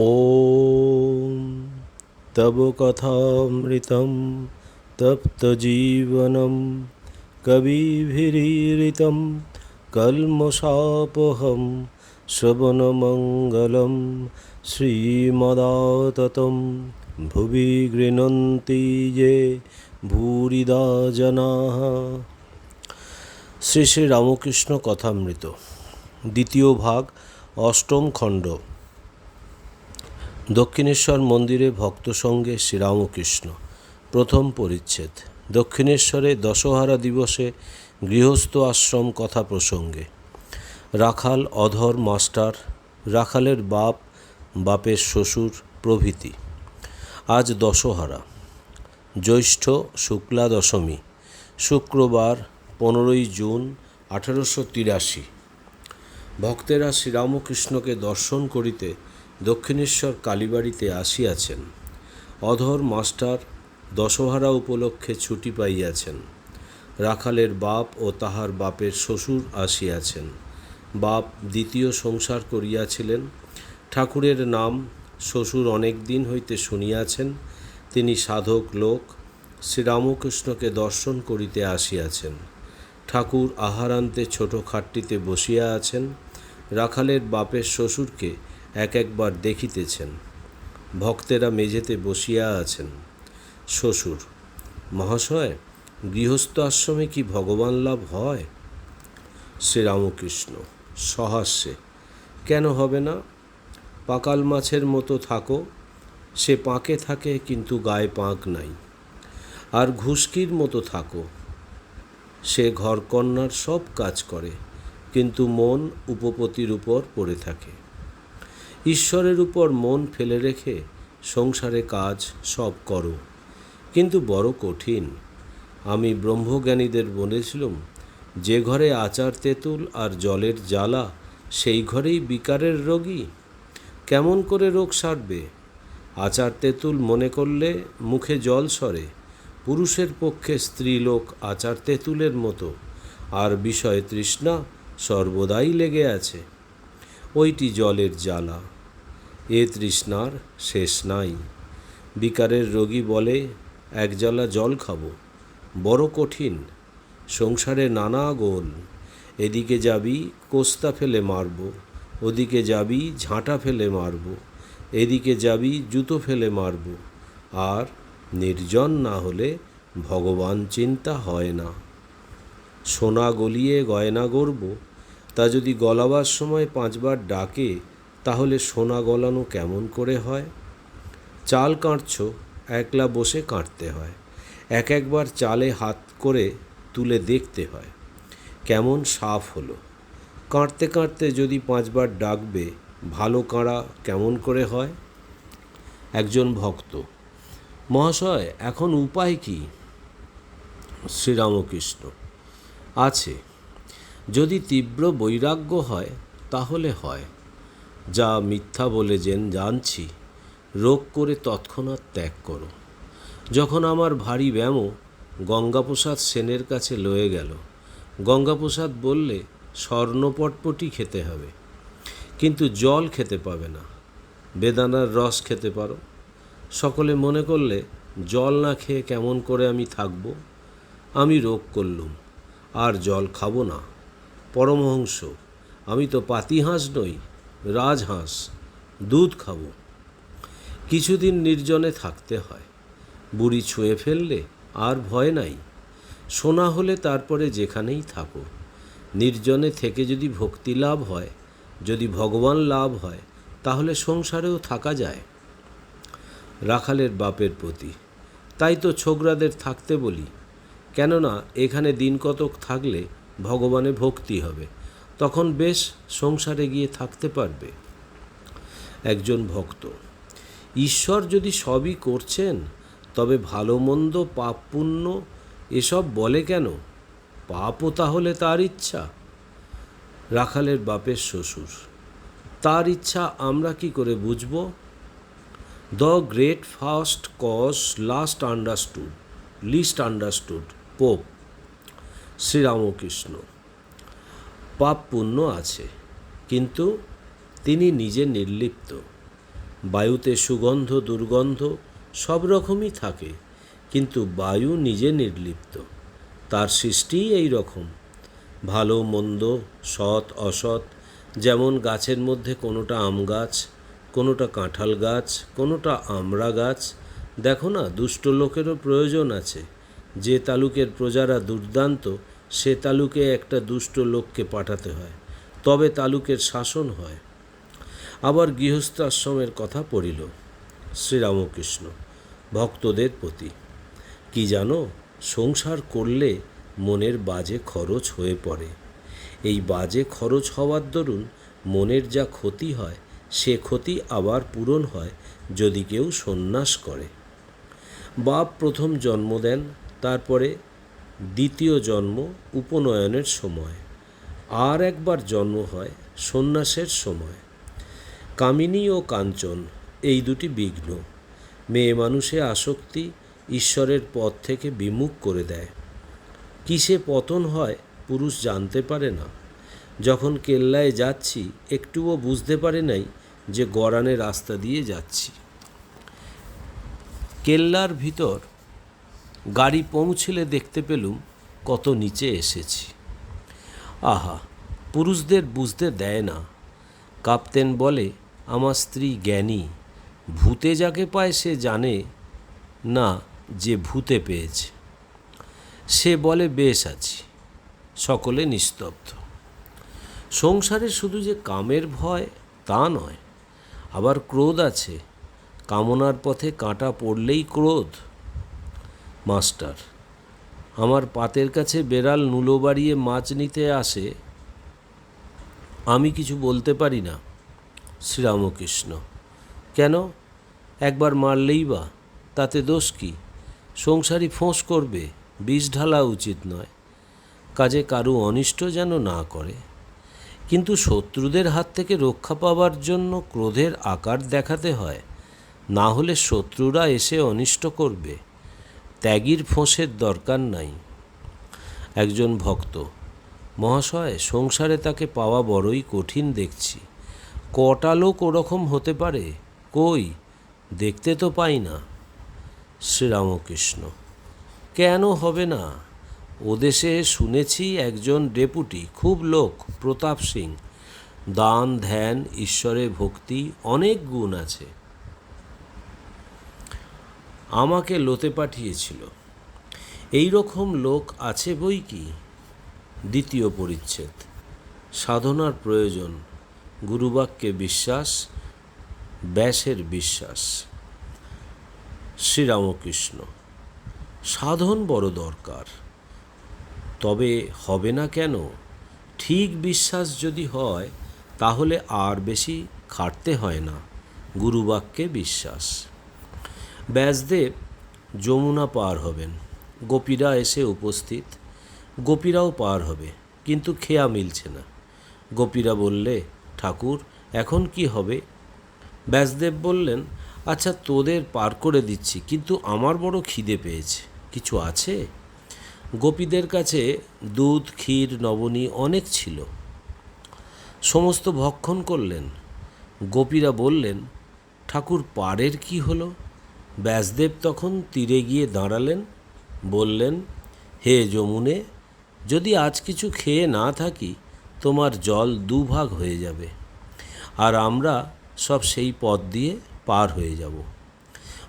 ॐ तव कथामृतं तप्तजीवनं कविभिरीरितं कल्मषापहं श्रवणमङ्गलं श्रीमदाततं भुवि गृह्णन्ति ये ভূরিদা জনাः শ্রী শ্রী রামকৃষ্ণ কথামৃত দ্বিতীয় ভাগ অষ্টম খণ্ড দক্ষিণেশ্বর মন্দিরে ভক্ত সঙ্গে শ্রীরামকৃষ্ণ। প্রথম পরিচ্ছেদ। দক্ষিণেশ্বরে দশহারা দিবসে গৃহস্থ আশ্রম কথা প্রসঙ্গে। রাখাল অধর মাস্টার, রাখালের বাপ, বাপের শ্বশুর, প্রভৃতি। আজ দশহারা। জ্যৈষ্ঠ শুক্লা দশমী শুক্রবার পনেরোই জুন আঠেরোশো তিরাশি। ভক্তেরা শ্রীরামকৃষ্ণকে দর্শন করিতে দক্ষিণেশ্বর কালীবাড়িতে আসিয়াছেন। অধর মাস্টার দশহারা উপলক্ষে ছুটি পাইয়াছেন। রাখালের বাপ ও তাহার বাপের শ্বশুর আসিয়াছেন। বাপ দ্বিতীয় সংসার করিয়াছিলেন। ঠাকুরের নাম শ্বশুর অনেক দিন হইতে শুনিয়াছেন। তিনি সাধক লোক। শ্রীরামকৃষ্ণকে দর্শন করিতে আসিয়াছেন। ঠাকুর আহারান্তে ছোট খাটটিতে বসিয়া আছেন। রাখালের বাপের শ্বশুরকে এক একবার দেখিতেছেন। ভক্তেরা মেঝেতে বসিয়া আছেন। শ্বশুর, মহাশয়, গৃহস্থ আশ্রমে কি ভগবান লাভ হয়? শ্রীরামকৃষ্ণ, সহাস্যে, কেন হবে না? পাকাল মাছের মতো থাকো, সে পাঁকে থাকে কিন্তু গায়ে পাঁক নাই। আর ঘুষকির মতো থাকো, সে ঘরকন্যার সব কাজ করে, কিন্তু মন উপপতির উপর পড়ে থাকে। ঈশ্বরের উপর মন ফেলে রেখে সংসারে কাজ সব করো। কিন্তু বড় কঠিন। আমি ব্রহ্মজ্ঞানীদের বলেছিলাম, যে ঘরে আচার তেঁতুল আর জলের জ্বালা, সেই ঘরেই বিকারের রোগী। কেমন করে রোগ সারবে? আচার তেঁতুল মনে করলে মুখে জল সরে। পুরুষের পক্ষে স্ত্রীলোক আচার তেঁতুলের মতো। আর বিষয় তৃষ্ণা সর্বদাই লেগে আছে। ওইটি জলের জ্বালা। এ তৃষ্ণার শেষ নাই। বিকারের রোগী বলে এক জ্বালা জল খাব, বড় কঠিন, সংসারে নানা গোল। এদিকে যাবি কোস্তা ফেলে মারব, ওদিকে যাবি ঝাঁটা ফেলে মারব, এদিকে যাবি জুতো ফেলে মারব। আর নির্জন না হলে ভগবান চিন্তা হয় না। সোনা গলিয়ে গয়না গড়ব, তা যদি গলাবার সময় পাঁচবার ডাকে তাহলে সোনা গলানো কেমন করে হয়? চাল কাঁটছ একলা বসে কাঁটতে হয়। এক একবার চালে হাত করে তুলে দেখতে হয়। কেমন সাফ হলো। কাঁটতে কাঁটতে যদি পাঁচবার ডাকবে, ভালো কাঁড়া কেমন করে হয়? একজন ভক্ত, মহাশয়, এখন উপায় কি? শ্রীরামকৃষ্ণ, আছে। যদি তীব্র বৈরাগ্য হয়, তাহলে হয়। যা মিথ্যা বলে যেন জানছি, রোগ করে তৎক্ষণাৎ ত্যাগ করো। যখন আমার ভারী ব্যামো গঙ্গাপ্রসাদ সেনের কাছে লয়ে গেল। গঙ্গাপ্রসাদ বললে স্বর্ণপটপটি খেতে হবে, কিন্তু জল খেতে পাবে না, বেদানার রস খেতে পারো। সকলে মনে করলে, জল না খেয়ে কেমন করে আমি থাকব? আমি রোগ করলুম, আর জল খাব না। পরমহংস, আমি তো পাতিহাঁস নই রাজহাঁস, দুধ খাব। কিছুদিন নির্জনে থাকতে হয়। বুড়ি ছুঁয়ে ফেললে আর ভয় নাই। সোনা হলে তারপরে যেখানেই থাকো। নির্জনে থেকে যদি ভক্তি লাভ হয়, যদি ভগবান লাভ হয়, তাহলে সংসারেও থাকা যায়। রাখালের বাপের প্রতি। তাই তো ছোকরাদের থাকতে বলি। কেননা, এখানে দিন কতক থাকলে ভগবানে ভক্তি হবে। তখন বেশ সংসারে গিয়ে থাকতে পারবে। একজন ভক্ত, ঈশ্বর যদি সবই করছেন, তবে ভালো মন্দ পাপ পুণ্য এসব বলে কেন? পাপও তাহলে তার ইচ্ছা। রাখালের বাপের শ্বশুর, তার ইচ্ছা আমরা কি করে বুঝব? The great first cause last understood least understood Pope Sriramakrishna. পাপ পুণ্য আছে, কিন্তু তিনি নিজে নির্লিপ্ত। বায়ুতে সুগন্ধ, দুর্গন্ধ সব রকমই থাকে, কিন্তু বায়ু নিজে নির্লিপ্ত। তার সৃষ্টিই এই রকম। ভালো, মন্দ, সৎ, অসৎ, যেমন গাছের মধ্যে কোনোটা আম গাছ, কোনোটা কাঁঠাল গাছ, কোনোটা আমড়া গাছ, দেখো না, দুষ্ট লোকেরও প্রয়োজন আছে। যে তালুকের প্রজারা দুর্দান্ত সে তালুকে একটা দুষ্ট লোককে পাঠাতে হয়, তবে তালুকের শাসন হয়। আবার গৃহস্থাশ্রমের কথা পড়িল, শ্রীরামকৃষ্ণ, ভক্তদের প্রতি। কি জানো, সংসার করলে মনের বাজে খরচ হয়ে পড়ে। এই বাজে খরচ হওয়ার দরুন মনের যা ক্ষতি হয়, সে ক্ষতি আবার পূরণ হয় যদি কেউ সন্ন্যাস করে। বাপ প্রথম জন্ম দেন, তারপরে দ্বিতীয় জন্ম উপনয়নের সময়। আর একবার জন্ম হয় সন্ন্যাসের সময়। কামিনী ও কাঞ্চন, এই দুটি বিঘ্ন, মেয়ে মানুষে আসক্তি ঈশ্বরের পথ থেকে বিমুখ করে দেয়। কিসে পতন হয় পুরুষ জানতে পারে না। যখন কেল্লায় যাচ্ছি, একটুও বুঝতে পারে নাই যে গড়ানে রাস্তা দিয়ে যাচ্ছি। কেল্লার ভিতর গাড়ি পৌঁছলে দেখতে পেলুম কত নিচে এসেছি। আহা, পুরুষদের বুঝতে দেয় না। কাপ্তেন বলে, আমার স্ত্রী জ্ঞানী, ভূতে যাকে পায় সে জানে না যে ভূতে পেয়েছে। সে বলে, বেশ আছি, সকলে নিস্তব্ধ। সংসারে শুধু যে কামের ভয়, তা নয়, আবার ক্রোধ আছে। কামনার পথে কাঁটা পড়লেই ক্রোধ। মাস্টার। আমার পাতের কাছে বেড়াল নুলো বাড়িয়ে মাছ নিতে আসে। আমি কিছু বলতে পারি না, শ্রীরামকৃষ্ণ। কেন? একবার মারলেই বা, তাতে দোষ কি? সংসারী ফোঁস করবে, বিষ ঢালা উচিত নয়। কাজে কারু অনিষ্ট যেন না করে। কিন্তু শত্রুদের হাত থেকে রক্ষা পাবার জন্য ক্রোধের আকার দেখাতে হয়। না হলে শত্রুরা এসে অনিষ্ট করবে। ত্যাগীর ফোঁসের দরকার নাই। একজন ভক্ত, মহাশয়, সংসারে তাকে পাওয়া বড়ই কঠিন দেখছি। কটা লোক ওরকম হতে পারে? কই? দেখতে তো পাই না। শ্রীরামকৃষ্ণ, কেন হবে না? ওদেশে শুনেছি একজন ডেপুটি, খুব লোক, প্রতাপ সিং। দান, ধ্যান, ঈশ্বরে ভক্তি, অনেক গুণ আছে। আমাকে লোতে পাঠিয়েছিল। এই রকম লোক আছে বই কি? দ্বিতীয় পরিচ্ছেদ। সাধনার প্রয়োজন। গুরুবাক্যে বিশ্বাস, ব্যাসের বিশ্বাস। শ্রীরামকৃষ্ণ, সাধন বড় দরকার। তবে হবে না কেন? ঠিক বিশ্বাস যদি হয়, তাহলে আর বেশি খাটতে হয় না। গুরুবাক্যে বিশ্বাস। ব্যাসদেব যমুনা পার হবেন। গোপীরা এসে উপস্থিত। গোপীরাও পার হবে, কিন্তু খেয়া মিলছে না। গোপীরা বললে, ঠাকুর, এখন কি হবে? ব্যাসদেব বললেন আচ্ছা তোদের পার করে দিচ্ছি, কিন্তু আমার বড় খিদে পেয়েছে। কিছু আছে? গোপীদের কাছে দুধ, ক্ষীর, নবনী অনেক ছিল। সমস্ত ভক্ষণ করলেন। গোপীরা বললেন, ঠাকুর, পারের কি হলো? ব্যাসদেব তখন তীরে গিয়ে দাঁড়ালেন, বললেন, হে যমুনে, যদি আজ কিছু খেয়ে না থাকি, তোমার জল দুভাগ হয়ে যাবে। আর আমরা সব সেই পথ দিয়ে পার হয়ে যাব।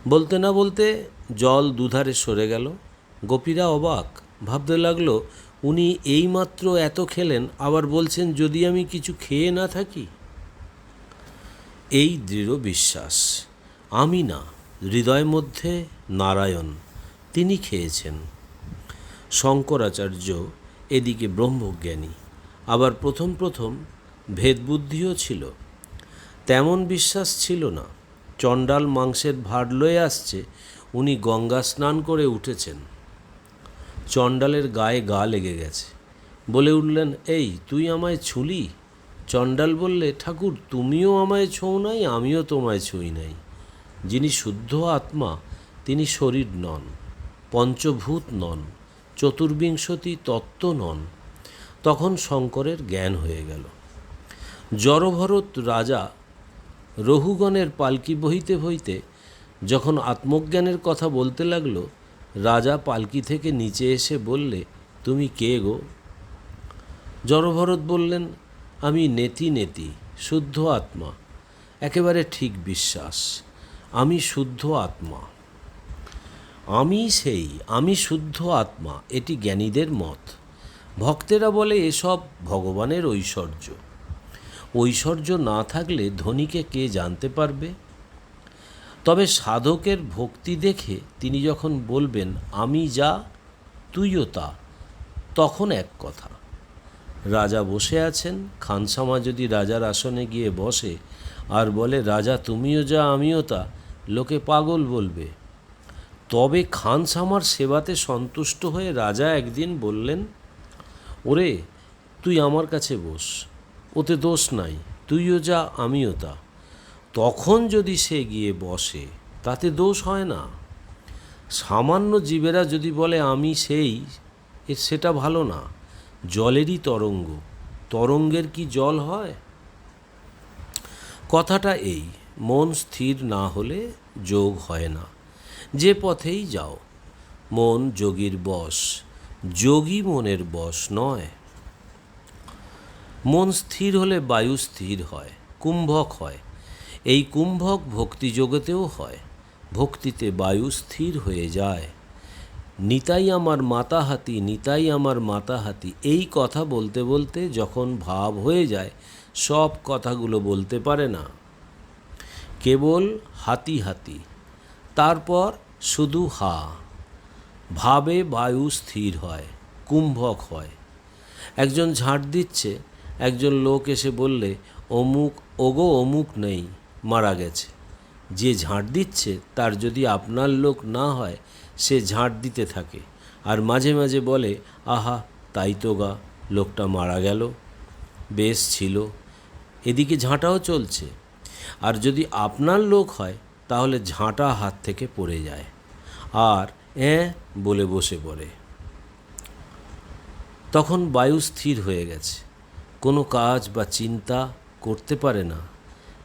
বলতে না বলতে জল দুধারে সরে গেল। গোপীরা অবাক, ভাবতে লাগল, উনি এইমাত্র এত খেলেন, আবার বলছেন, যদি আমি কিছু খেয়ে না থাকি? এই দৃঢ় বিশ্বাস। আমি না হৃদয় মধ্যে নারায়ণ, তিনি খেয়েছেন। শঙ্করাচার্য এদিকে ব্রহ্মজ্ঞানী, আবার প্রথম প্রথম ভেদবুদ্ধিও ছিল। তেমন বিশ্বাস ছিল না। চণ্ডাল মাংসের ভার লয়ে আসছে, উনি গঙ্গা স্নান করে উঠেছেন। চণ্ডালের গায়ে গা লেগে গেছে। বলে উঠলেন, এই, তুই আমায় ছুলি? চণ্ডাল বললে, ঠাকুর, তুমিও আমায় ছোঁও নাই, আমিও তোমায় ছুঁই নাই। যিনি শুদ্ধ আত্মা, তিনি শরীর নন, পঞ্চভূত নন, চতুর্বিংশতি তত্ত্ব নন। তখন শঙ্করের জ্ঞান হয়ে গেল। জড়ভরত রাজা রহুগণের পালকি বহিতে বহিতে যখন আত্মজ্ঞানের কথা বলতে লাগল, রাজা পালকি থেকে নিচে এসে বললে, তুমি কে গো? জড়ভরত বললেন, আমি নেতি নেতি, শুদ্ধ আত্মা, একেবারে ঠিক বিশ্বাস। আমি শুদ্ধ আত্মা। আমি সেই, আমি শুদ্ধ আত্মা, এটি জ্ঞানীদের মত। ভক্তেরা বলে, এসব ভগবানের ঐশ্বর্য। ঐশ্বর্য না থাকলে ধনীকে কে জানতে পারবে? তবে সাধকের ভক্তি দেখে তিনি যখন বলবেন, আমি যা, তুইও তা, তখন এক কথা। রাজা বসে আছেন, খানসামা যদি রাজার আসনে গিয়ে বসে, আর বলে, রাজা, তুমিও যা, আমিও তা লোকে পাগল বলবে। তবে খানসামার সেবাতে সন্তুষ্ট হয়ে রাজা একদিন বললেন, ওরে, তুই আমার কাছে বস, ওতে দোষ নাই, তুইও যা, আমিও তা। তখন যদি সে গিয়ে বসে, তাতে দোষ হয় না। সামান্য জীবেরা যদি বলে, আমি সেই সেটা ভালো না, জলেরই তরঙ্গ, তরঙ্গের কি জল হয়? কথাটা এই মন স্থির না হলে যোগ হয় না। যে পথেই যাও, মন যোগীর বশ, যোগী মনের বশ নয়। মন স্থির হলে বায়ু স্থির হয়, কুম্ভক হয়। এই কুম্ভক ভক্তিযোগেতেও হয়, ভক্তিতে বায়ু স্থির হয়ে যায়। নিতাই আমার মাতা হাতি নিতাই আমার মাতা হাতি এই কথা বলতে বলতে যখন ভাব হয়ে যায়, সব কথাগুলো বলতে পারে না। কেবল হাতি হাতি, তারপর শুধু হা। ভাবে বায়ু স্থির হয়, কুম্ভক হয়। একজন ঝাঁট দিচ্ছে, একজন লোক এসে বললে, অমুক, ওগো, অমুক নেই, মারা গেছে। যে ঝাঁট দিচ্ছে, তার যদি আপনার লোক না হয়, সে ঝাঁট দিতে থাকে। আর মাঝে মাঝে বলে, আহা, তাই তো গা, লোকটা মারা গেল, বেশ ছিল। এদিকে ঝাঁটাও চলছে। আর যদি আপনার লোক হয়, তাহলে ঝাঁটা হাত থেকে পড়ে যায়। আর অ্যাঁ বলে বসে পড়ে। তখন বায়ু স্থির হয়ে গেছে। কোনো কাজ বা চিন্তা করতে পারে না।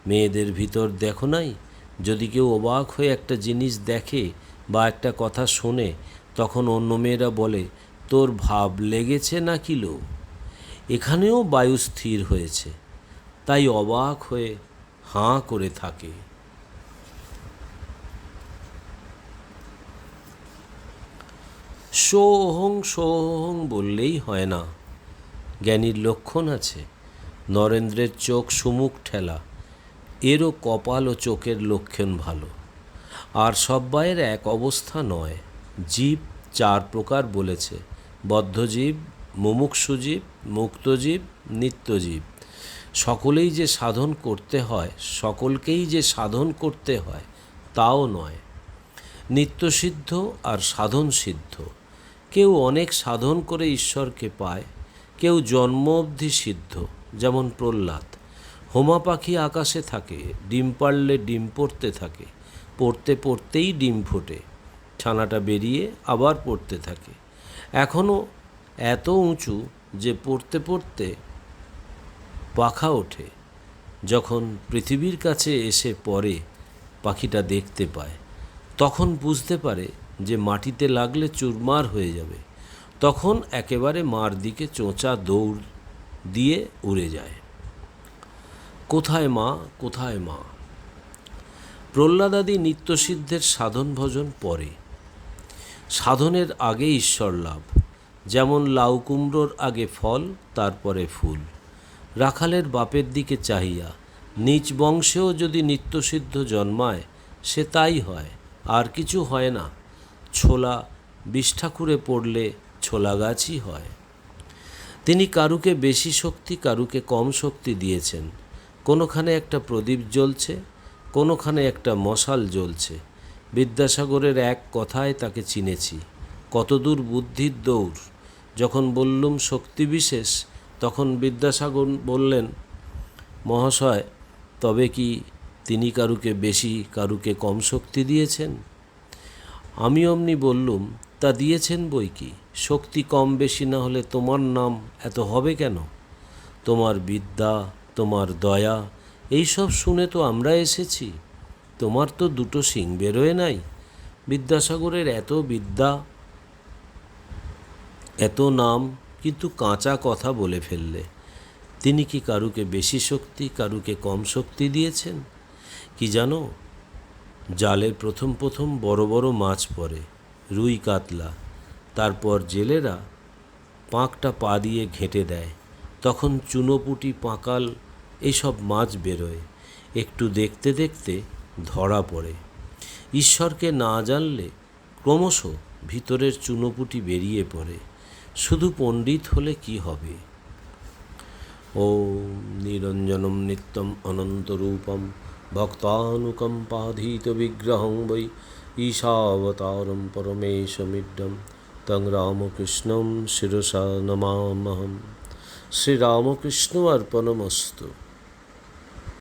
মেয়েদের ভিতর দেখো নাই, যদি কেউ অবাক হয়ে একটা জিনিস দেখে বা একটা কথা শোনে, তখন অন্য মেয়েরা বলে, তোর ভাব লেগেছে না কিলো এখানেও বায়ু স্থির হয়েছে। তাই অবাক হয়ে হাঁ করে থাকে। সোহং সোহং বললেই হয় না। জ্ঞানীর লক্ষণ আছে। নরেন্দ্রের চোখ সুমুখ ঠেলা। এরও কপাল ও চোখের লক্ষণ ভালো। আর সব্বাইয়ের এক অবস্থা নয়। জীব চার প্রকার বলেছে। বদ্ধজীব, মুমুক্ষুজীব, মুক্তজীব, নিত্যজীব। সকলেই যে সাধন করতে হয়, সকলকেই যে সাধন করতে হয়, তাও নয়। নিত্যসিদ্ধ আর সাধন সিদ্ধ কেউ অনেক সাধন করে ঈশ্বরকে পায়, কেউ জন্ম অবধি সিদ্ধ, যেমন প্রহ্লাদ। হোমা পাখি আকাশে থাকে, ডিম পাড়লে ডিম পড়তে থাকে, পড়তে পড়তেই ডিম ফোটে, ছানাটা বেরিয়ে আবার পড়তে থাকে। এখনও এত উঁচু যে পড়তে পড়তে পাখা ওঠে, যখন পৃথিবীর কাছে এসে পড়ে, পাখিটা দেখতে পায়। তখন বুঝতে পারে যে মাটিতে লাগলে চুরমার হয়ে যাবে। তখন একেবারে মার দিকে চোঁচা দৌড় দিয়ে উড়ে যায়। কোথায় মা কোথায় মা? প্রহ্লাদাদি নিত্যসিদ্ধের সাধন ভজন পরে সাধনের আগে ঈশ্বর লাভ, যেমন লাউ কুমড়োর আগে ফল, তারপরে ফুল। রাখালের বাপের দিকে চাহিয়া, নিজ বংশেও যদি নিত্যসিদ্ধ জন্মায়, সে তাই হয়, আর কিছু হয় না। ছোলা বিষ্ঠাকুরে পড়লে ছোলা গাছই হয়। তিনি কারুকে বেশি শক্তি, কারুকে কম শক্তি দিয়েছেন। কোনোখানে একটা প্রদীপ জ্বলছে, কোনোখানে একটা মশাল জ্বলছে। বিদ্যাসাগরের এক কথায় তাকে চিনেছি, কতদূর বুদ্ধির দৌড়? যখন বললুম, শক্তি বিশেষ। তখন বিদ্যাসাগর বললেন, মহাশয়, তবে কি তিনি কারুকে বেশি, কারুকে কম শক্তি দিয়েছেন? আমি অমনি বললুম, তা দিয়েছেন বই কি? শক্তি কম বেশি না হলে তোমার নাম এত হবে কেন? তোমার বিদ্যা, তোমার দয়া এইসব শুনে তো আমরা এসেছি। তোমার তো দুটো সিং বেরোয় নাই। বিদ্যাসাগরের এত বিদ্যা, এত নাম কিন্তু কাঁচা কথা বলে ফেললে। তিনি কি কারুকে বেশি শক্তি, কারুকে কম শক্তি দিয়েছেন? কি জানো? জালে প্রথম প্রথম বড় বড় মাছ পড়ে, রুই কাতলা। তারপর জেলেরা পাঁকটা পা দিয়ে ঘেঁটে দেয়। তখন চুনোপুটি, পাঁকাল এইসব মাছ বেরোয়। একটু দেখতে দেখতে ধরা পড়ে। ঈশ্বরকে না জানলে ক্রমশ ভিতরের চুনোপুটি বেরিয়ে পড়ে। শুধু পণ্ডিত হলে কি হবে? ও নিরঞ্জনম নিত্যম অনন্তরূপম ভক্তানুকম্পাধীত বিগ্রহং বৈ ঈশাবতারম পরমেশমিড্ডম তং রামকৃষ্ণম শিরসা নমামহম। শ্রীরামকৃষ্ণ অর্পণমস্তু।